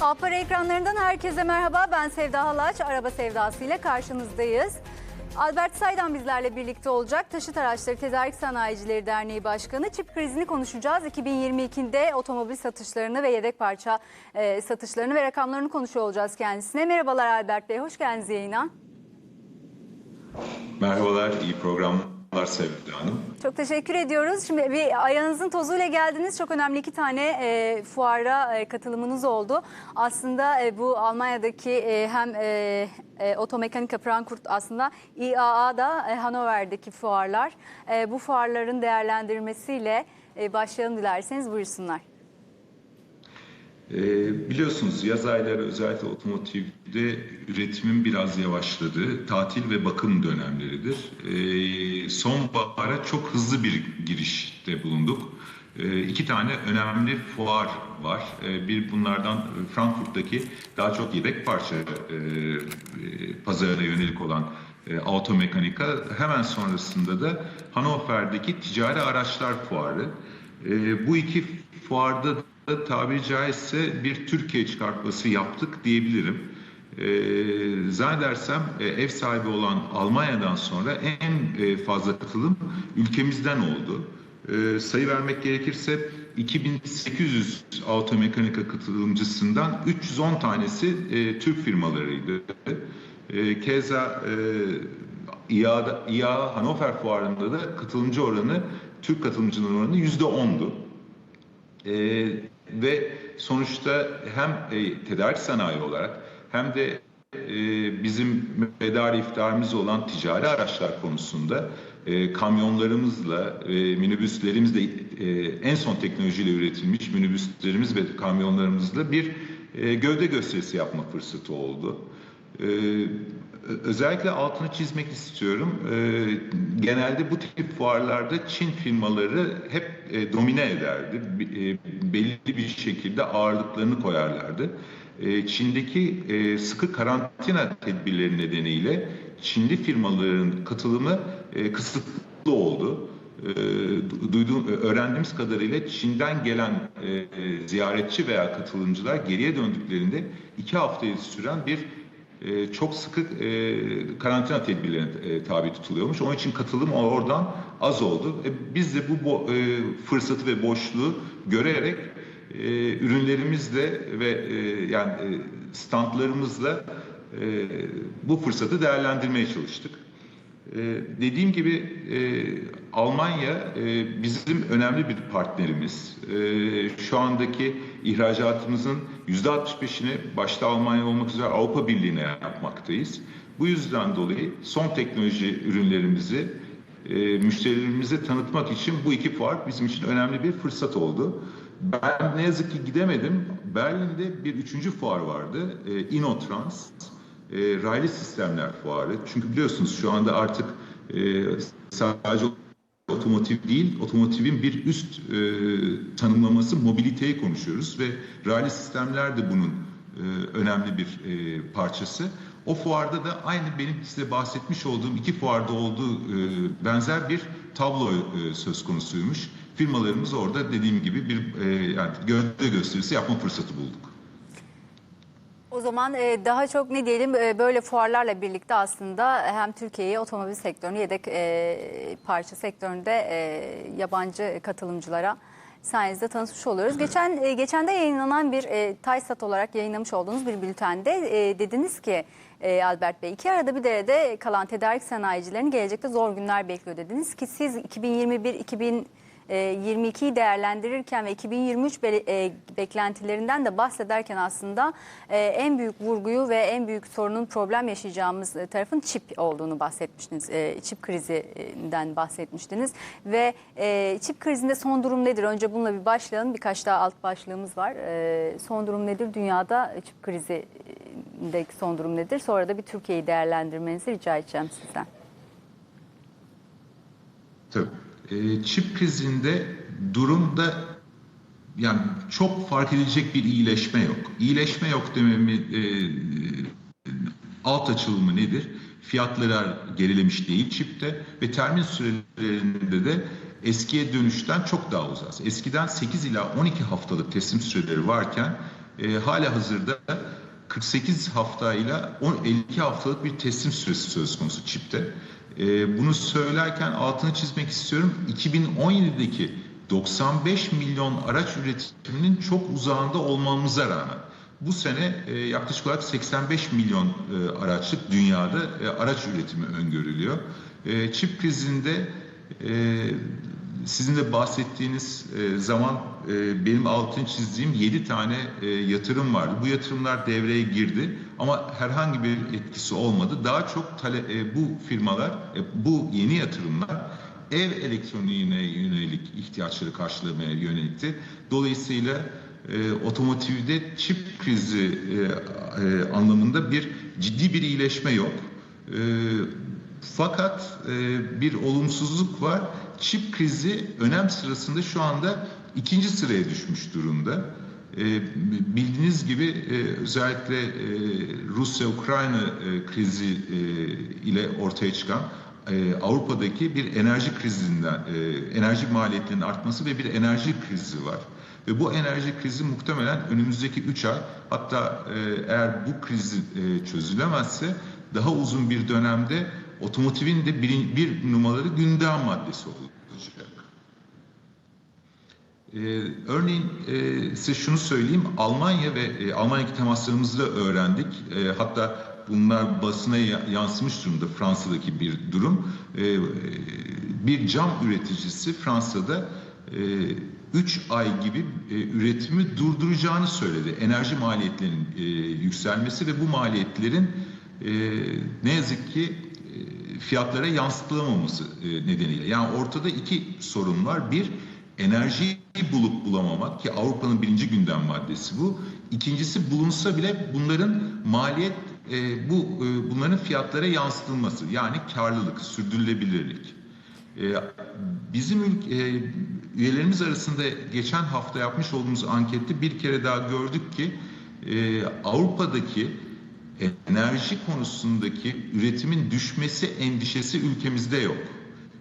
Alpara ekranlarından herkese merhaba. Ben Sevda Halaç. Araba Sevdası ile karşınızdayız. Albert Saydan bizlerle birlikte olacak. Taşıt Araçları Tedarik Sanayicileri Derneği Başkanı. Çip krizini konuşacağız. 2022'de otomobil satışlarını ve yedek parça e, satışlarını ve rakamlarını konuşuyor olacağız kendisine. Merhabalar Albert Bey. Hoş geldiniz yayına. Merhabalar, iyi programlar Sevda Hanım. Çok teşekkür ediyoruz. Şimdi bir ayağınızın tozuyla geldiniz. Çok önemli iki tane e, fuara e, katılımınız oldu. Aslında e, bu Almanya'daki e, hem e, e, Otomekanika Frankfurt aslında IAA'da e, Hannover'deki fuarlar. E, bu fuarların değerlendirmesiyle e, başlayalım dilerseniz buyursunlar. Ee, biliyorsunuz yaz ayları özellikle otomotivde üretimin biraz yavaşladığı tatil ve bakım dönemleridir. Ee, sonbahara çok hızlı bir girişte bulunduk. Ee, iki tane önemli fuar var. Ee, bir bunlardan Frankfurt'taki daha çok yedek parça e, e, pazarına yönelik olan e, automekanika. Hemen sonrasında da Hannover'deki ticari araçlar fuarı. E, bu iki fuarda da tabiri caizse bir Türkiye çıkartması yaptık diyebilirim. Ee, zannedersem e, ev sahibi olan Almanya'dan sonra en e, fazla katılım ülkemizden oldu. Ee, sayı vermek gerekirse 2800 automekanika katılımcısından 310 tanesi e, Türk firmalarıydı. E, keza e, İAA Hanover Fuarı'nda da katılımcı oranı, Türk katılımcının oranı %10'du. E, ve sonuçta hem e, tedarik sanayi olarak hem de e, bizim medar iftiharımız olan ticari araçlar konusunda e, kamyonlarımızla, e, minibüslerimizle en son teknolojiyle üretilmiş minibüslerimiz ve kamyonlarımızla bir gövde gösterisi yapma fırsatı oldu. Ee, özellikle altını çizmek istiyorum. Ee, genelde bu tip fuarlarda Çin firmaları hep e, domine ederdi. E, belli bir şekilde ağırlıklarını koyarlardı. E, Çin'deki e, sıkı karantina tedbirleri nedeniyle Çinli firmaların katılımı kısıtlı oldu. E, du- duyduğum, öğrendiğimiz kadarıyla Çin'den gelen ziyaretçi veya katılımcılar geriye döndüklerinde iki haftayı süren bir e, çok sıkı e, karantina tedbirlerine e, tabi tutuluyormuş. Onun için katılım oradan az oldu. E, biz de bu bo- e, fırsatı ve boşluğu görerek e, ürünlerimizle ve e, yani e, standlarımızla e, bu fırsatı değerlendirmeye çalıştık. Ee, dediğim gibi e, Almanya e, bizim önemli bir partnerimiz. E, şu andaki ihracatımızın yüzde 65'ini başta Almanya olmak üzere Avrupa Birliği'ne yapmaktayız. Bu yüzden dolayı son teknoloji ürünlerimizi e, müşterilerimize tanıtmak için bu iki fuar bizim için önemli bir fırsat oldu. Ben ne yazık ki gidemedim. Berlin'de bir üçüncü fuar vardı. E, Inotrans e, raylı sistemler fuarı. Çünkü biliyorsunuz şu anda artık e, sadece otomotiv değil, otomotivin bir üst e, tanımlaması mobiliteyi konuşuyoruz ve raylı sistemler de bunun e, önemli bir e, parçası. O fuarda da aynı benim size bahsetmiş olduğum iki fuarda olduğu e, benzer bir tablo e, söz konusuymuş. Firmalarımız orada dediğim gibi bir e, yani gövde gösterisi yapma fırsatı bulduk. O zaman e, daha çok ne diyelim e, böyle fuarlarla birlikte aslında hem Türkiye'yi otomobil sektörünü yedek e, parça sektöründe e, yabancı katılımcılara sayenizde tanışmış oluyoruz. Geçen e, geçen de yayınlanan bir e, TAYSAT olarak yayınlamış olduğunuz bir bültende e, dediniz ki e, Albert Bey iki arada bir derede kalan tedarik sanayicilerini gelecekte zor günler bekliyor dediniz ki siz 2021 2000 22'yi değerlendirirken ve 2023 be- e, beklentilerinden de bahsederken aslında e, en büyük vurguyu ve en büyük sorunun problem yaşayacağımız e, tarafın çip olduğunu bahsetmiştiniz. E, Çip krizinden bahsetmiştiniz ve e, çip krizinde son durum nedir? Önce bununla bir başlayalım. Birkaç daha alt başlığımız var. E, Son durum nedir? Dünyada çip krizindeki son durum nedir? Sonra da bir Türkiye'yi değerlendirmenizi rica edeceğim sizden. Tabii. E, çip krizinde durumda yani çok fark edilecek bir iyileşme yok. İyileşme yok dememi e, alt açılımı nedir? Fiyatlar gerilemiş değil çipte ve termin sürelerinde de eskiye dönüşten çok daha uzak. Eskiden 8 ila 12 haftalık teslim süreleri varken e, hala hazırda 48 haftayla 10 52 haftalık bir teslim süresi söz konusu çipte. E, bunu söylerken altını çizmek istiyorum. 2017'deki 95 milyon araç üretiminin çok uzağında olmamıza rağmen bu sene e, yaklaşık olarak 85 milyon e, araçlık dünyada e, araç üretimi öngörülüyor. E, çip krizinde e, sizin de bahsettiğiniz e, zaman e, benim altını çizdiğim 7 tane e, yatırım vardı. Bu yatırımlar devreye girdi ama herhangi bir etkisi olmadı. Daha çok tale, e, bu firmalar, bu yeni yatırımlar ev elektroniğine yönelik ihtiyaçları karşılamaya yönelikti. Dolayısıyla e, otomotivde çip krizi e, e, anlamında bir ciddi bir iyileşme yok. E, fakat e, bir olumsuzluk var. Çip krizi önem sırasında şu anda ikinci sıraya düşmüş durumda. E, bildiğiniz gibi e, özellikle e, Rusya-Ukrayna krizi ile ortaya çıkan Avrupa'daki bir enerji krizinden, enerji maliyetlerinin artması ve bir enerji krizi var. Ve bu enerji krizi muhtemelen önümüzdeki 3 ay hatta eğer bu kriz çözülemezse daha uzun bir dönemde otomotivin de bir, bir numaralı gündem maddesi olacak. Ee, örneğin e, size şunu söyleyeyim, Almanya ve e, Almanya'daki temaslarımızda öğrendik. E, hatta bunlar basına ya- yansımış durumda Fransa'daki bir durum. E, e, bir cam üreticisi Fransa'da 3 ay gibi e, üretimi durduracağını söyledi. Enerji maliyetlerinin e, yükselmesi ve bu maliyetlerin e, ne yazık ki e, fiyatlara yansıtılamaması e, nedeniyle. Yani ortada iki sorun var. Bir, enerjiyi bulup bulamamak ki Avrupa'nın birinci gündem maddesi bu. İkincisi bulunsa bile bunların maliyet e, bu e, bunların fiyatlara yansıtılması yani karlılık, sürdürülebilirlik. E, bizim ülke, e, üyelerimiz arasında geçen hafta yapmış olduğumuz ankette bir kere daha gördük ki e, Avrupa'daki enerji konusundaki üretimin düşmesi endişesi ülkemizde yok.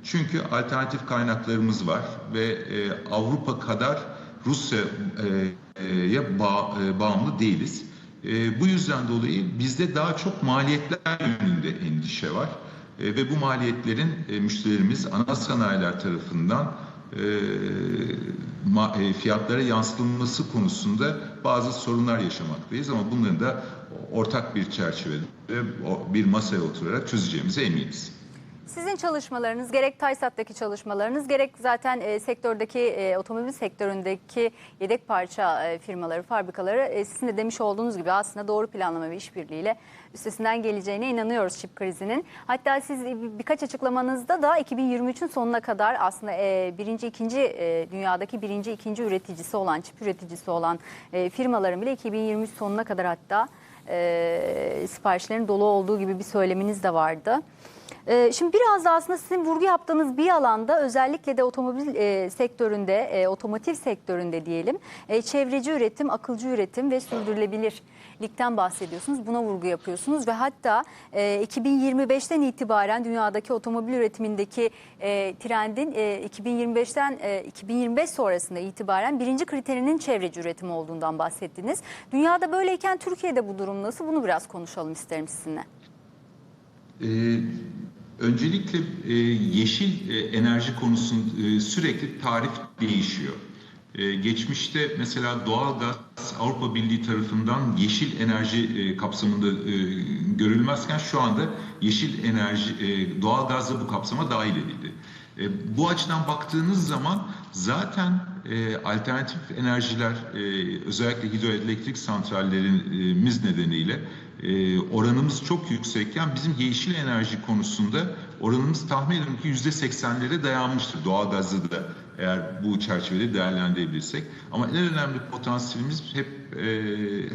Çünkü alternatif kaynaklarımız var ve e, Avrupa kadar Rusya'ya bağ, e, bağımlı değiliz. E, bu yüzden dolayı bizde daha çok maliyetler yönünde endişe var. E, ve bu maliyetlerin e, müşterilerimiz ana sanayiler tarafından e, ma, e, fiyatlara yansıtılması konusunda bazı sorunlar yaşamaktayız ama bunların da ortak bir çerçevede o- bir masaya oturarak çözeceğimize eminiz. Sizin çalışmalarınız gerek TAYSAT'taki çalışmalarınız gerek zaten e, sektördeki e, otomobil sektöründeki yedek parça e, firmaları, fabrikaları e, sizin de demiş olduğunuz gibi aslında doğru planlama ve işbirliğiyle üstesinden geleceğine inanıyoruz çip krizinin. Hatta siz e, bir- birkaç açıklamanızda da 2023'ün sonuna kadar aslında e, birinci, ikinci e, dünyadaki birinci, ikinci üreticisi olan, çip üreticisi olan e, firmaların bile 2023 sonuna kadar hatta e, siparişlerin dolu olduğu gibi bir söyleminiz de vardı. Ee, Şimdi biraz da aslında sizin vurgu yaptığınız bir alanda özellikle de otomobil e, sektöründe, e, otomotiv sektöründe diyelim, e, çevreci üretim, akılcı üretim ve sürdürülebilirlikten bahsediyorsunuz. Buna vurgu yapıyorsunuz ve hatta e, 2025'ten itibaren dünyadaki otomobil üretimindeki e, trendin e, 2025'ten e, 2025 sonrasında itibaren birinci kriterinin çevreci üretim olduğundan bahsettiniz. Dünyada böyleyken Türkiye'de bu durum nasıl? Bunu biraz konuşalım isterim sizinle. Ee, öncelikle e, yeşil e, enerji konusunda e, sürekli tarif değişiyor. E, geçmişte mesela doğalgaz Avrupa Birliği tarafından yeşil enerji e, kapsamında e, görülmezken şu anda yeşil enerji e, doğalgaz da bu kapsama dahil edildi. E, bu açıdan baktığınız zaman zaten alternatif enerjiler özellikle hidroelektrik santrallerimiz nedeniyle oranımız çok yüksekken bizim yeşil enerji konusunda oranımız tahmin ediyorum ki yüzde seksenlere dayanmıştır. Doğalgazı da eğer bu çerçevede değerlendirebilirsek. Ama en önemli potansiyelimiz hep e,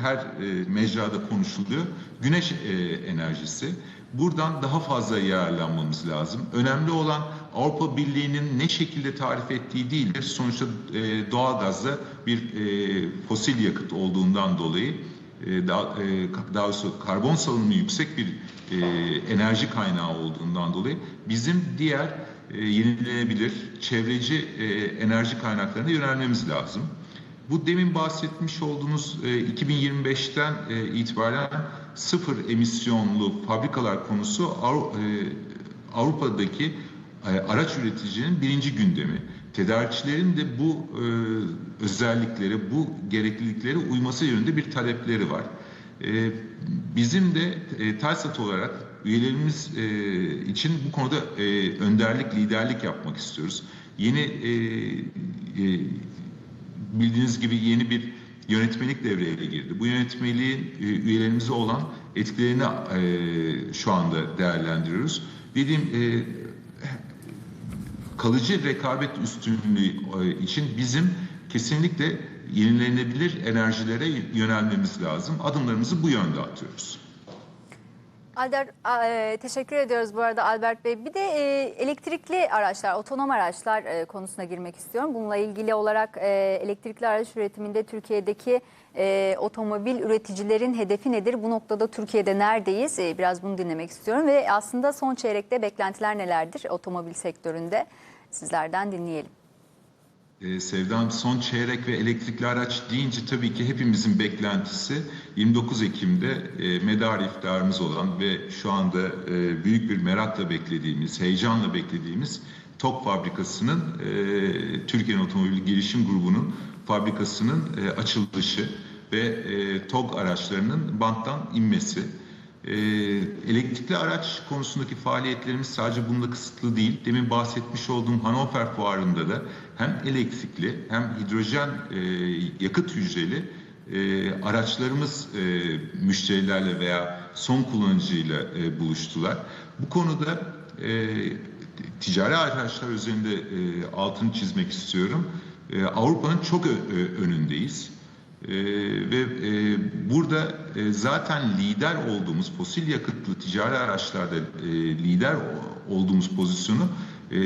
her e, mecrada konuşuluyor. Güneş e, enerjisi. Buradan daha fazla yararlanmamız lazım. Önemli olan Avrupa Birliği'nin ne şekilde tarif ettiği değildir. Sonuçta e, doğalgazda bir e, fosil yakıt olduğundan dolayı daha, e, daha doğrusu karbon salınımı yüksek bir e, enerji kaynağı olduğundan dolayı bizim diğer e, yenilenebilir çevreci e, enerji kaynaklarına yönelmemiz lazım. Bu demin bahsetmiş olduğunuz e, 2025'ten e, itibaren sıfır emisyonlu fabrikalar konusu Avru- e, Avrupa'daki e, araç üreticinin birinci gündemi. Tedarikçilerin de bu e, özelliklere, bu gerekliliklere uyması yönünde bir talepleri var. E, bizim de e, TELSAT olarak üyelerimiz e, için bu konuda e, önderlik, liderlik yapmak istiyoruz. Yeni e, e, bildiğiniz gibi yeni bir yönetmelik devreye girdi. Bu yönetmeliğin e, üyelerimize olan etkilerini e, şu anda değerlendiriyoruz. Dediğim e, kalıcı rekabet üstünlüğü e, için bizim kesinlikle yenilenebilir enerjilere yönelmemiz lazım. Adımlarımızı bu yönde atıyoruz. Alder, a- e, teşekkür ediyoruz bu arada Albert Bey. Bir de e, elektrikli araçlar, otonom araçlar e, konusuna girmek istiyorum. Bununla ilgili olarak e, elektrikli araç üretiminde Türkiye'deki e, otomobil üreticilerin hedefi nedir? Bu noktada Türkiye'de neredeyiz? E, biraz bunu dinlemek istiyorum. Ve aslında son çeyrekte beklentiler nelerdir otomobil sektöründe? Sizlerden dinleyelim. Ee, Sevdam son çeyrek ve elektrikli araç deyince tabii ki hepimizin beklentisi 29 Ekim'de e, medar iftarımız olan ve şu anda e, büyük bir merakla beklediğimiz, heyecanla beklediğimiz TOK fabrikasının, e, Türkiye'nin Otomobil Girişim Grubu'nun fabrikasının e, açılışı ve e, TOG araçlarının banttan inmesi. Ee, elektrikli araç konusundaki faaliyetlerimiz sadece bununla kısıtlı değil. Demin bahsetmiş olduğum Hannover Fuarı'nda da hem elektrikli hem hidrojen e, yakıt hücreli e, araçlarımız e, müşterilerle veya son kullanıcıyla e, buluştular. Bu konuda e, ticari araçlar üzerinde e, altını çizmek istiyorum. E, Avrupa'nın çok önündeyiz. Ee, ve e, burada e, zaten lider olduğumuz fosil yakıtlı ticari araçlarda e, lider olduğumuz pozisyonu e,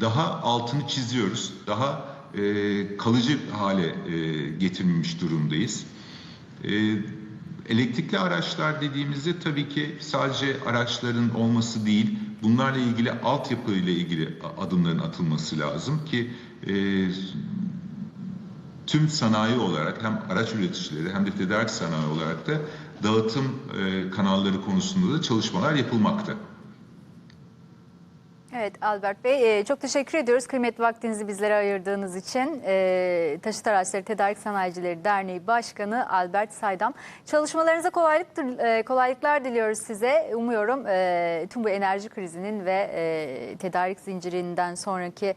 daha altını çiziyoruz. Daha e, kalıcı hale e, getirmiş durumdayız. E, elektrikli araçlar dediğimizde tabii ki sadece araçların olması değil, bunlarla ilgili altyapı ile ilgili adımların atılması lazım ki e, tüm sanayi olarak hem araç üreticileri hem de tedarik sanayi olarak da dağıtım e, kanalları konusunda da çalışmalar yapılmakta. Evet Albert Bey e, çok teşekkür ediyoruz kıymetli vaktinizi bizlere ayırdığınız için. E, Taşıt Araçları Tedarik Sanayicileri Derneği Başkanı Albert Saydam. Çalışmalarınıza kolaylıktır, e, kolaylıklar diliyoruz size. Umuyorum tüm bu enerji krizinin ve tedarik zincirinden sonraki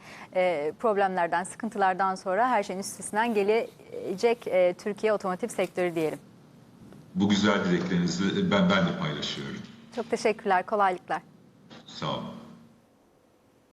problemlerden, sıkıntılardan sonra her şeyin üstesinden gelecek Türkiye otomotiv sektörü diyelim. Bu güzel dileklerinizi ben ben de paylaşıyorum. Çok teşekkürler, kolaylıklar. Sağ olun.